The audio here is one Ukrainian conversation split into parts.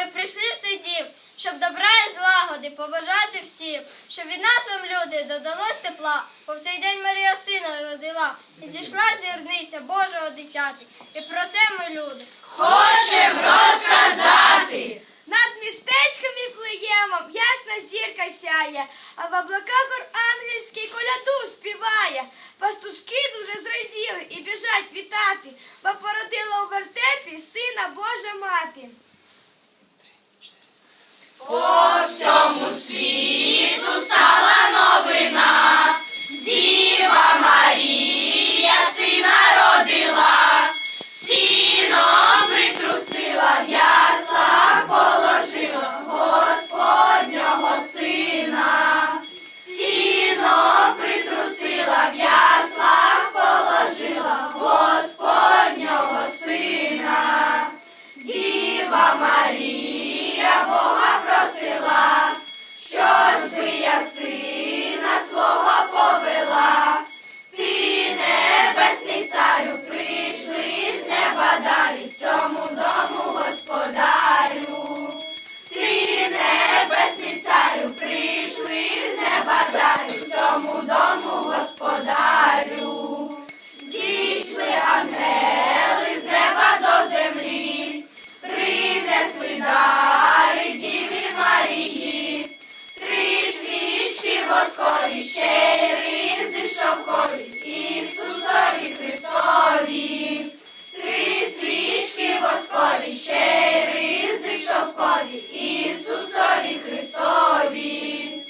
Ми прийшли в цей дім, щоб добра і злагоди побажати всім, щоб від нас вам, люди, додалось тепла, бо в цей день Марія сина родила, і зійшла зірниця Божого дитяти. І про це ми люди. Хочем розказати. Над містечком і плеємом ясна зірка сяє, а в облаках ангельський коляду співає. Пастушки дуже зраділи і біжать вітати, бо породила у вертепі сина Божа мати. По всьому світу стала новина. Діва Марія сина родила, сіном притрусила, в яслах положила Господнього сина. Сіном притрусила, в яслах положила Господнього сина. Діва Марія Бога би я сина свого повела, ти небесний царю, прийшли з неба дари цьому дому господарю. Ти небесний царю, прийшли з неба дари цьому дому господарю. Зійшли ангели воскові, ще й ризи шовкові, Ісусові Христові.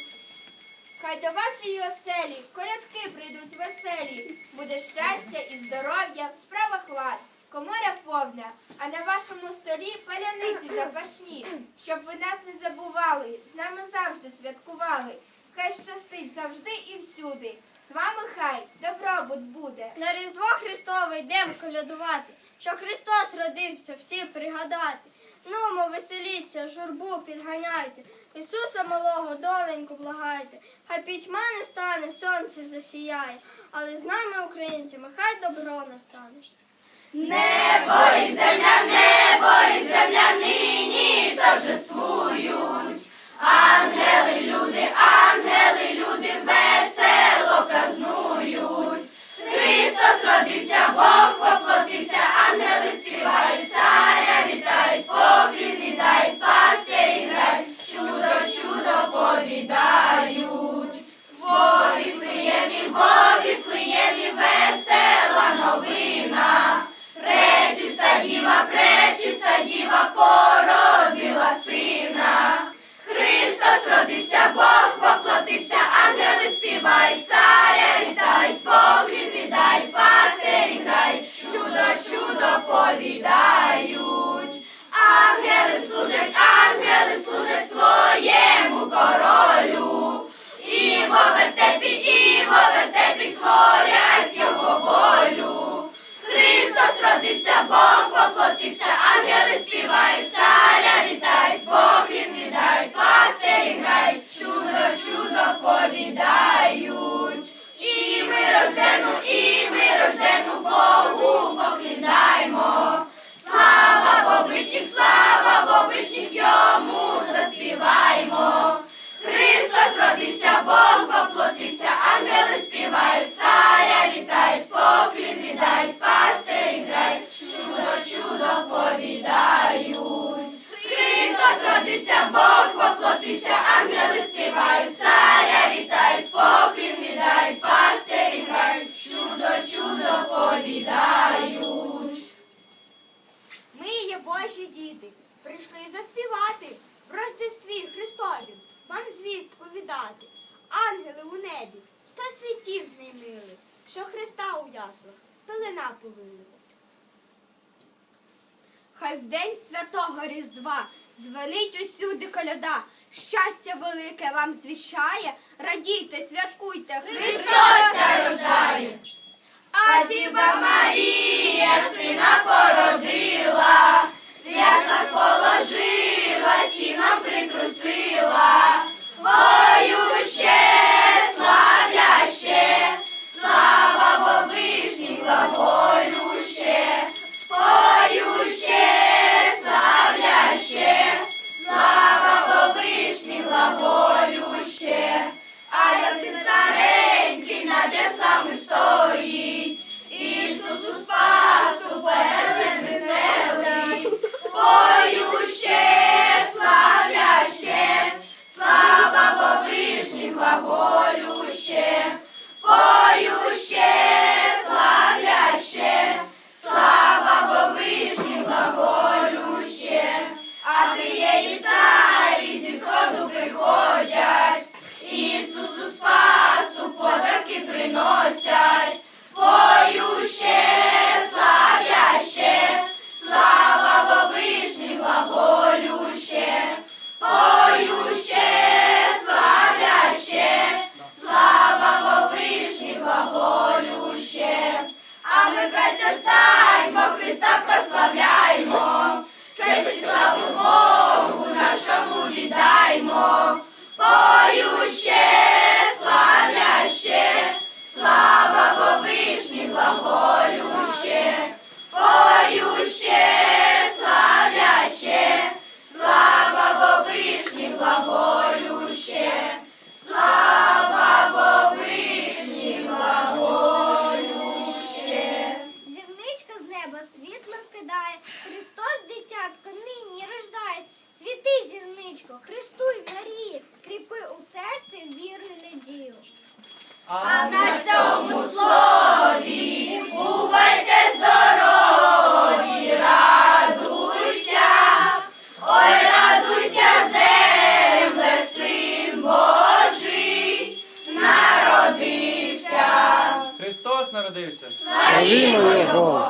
Хай до вашої оселі колядки прийдуть веселі. Буде щастя і здоров'я, в справах лад, комора повна, а на вашому столі паляниці запашні, щоб ви нас не забували, з нами завжди святкували. Хай щастить завжди і всюди. З вами хай добробут буде. На Різдво Христове йдемо колядувати, що Христос родився, всі пригадати. Нумо, веселіться, журбу підганяйте, Ісуса малого доленьку благайте, хай пітьма не стане, сонце засіяє, але з нами, українцями, хай добро настане. Небо і земля, небо і земля нині торжествують. Ангели, люди, ангели, люди Христос родився, Бог поплотився, ангели співають, царя вітають, поклін віддають, пастирі грають, чудо, чудо повідають. Ангели служать, ангели служать своєму королю. І в вертепі, і в вертепі творять його волю. Христос родився, Бог Бог поплотився, ангели співають, царя вітають, поклін віддають, пастирі грають, чудо, чудо повідають. Ми є Божі діти, прийшли заспівати в Рождестві Христові, вам звістку віддати. Ангели у небі, сто світів з ним мили, що Христа у яслах пелена повили. Хай в день святого Різдва звенить усюди коляда, щастя велике вам звіщає, радійте, святкуйте, Христос рождає. А Діва Марія сина породила, Я яслах положила, сіна притрусила, ми праця Ростуй, горі, кріпи у серці віру і надію. А на цьому слові бувайте здорові, радуйся, ой, радуйся, земле, син Божий, народився. Христос народився. Славімо Його!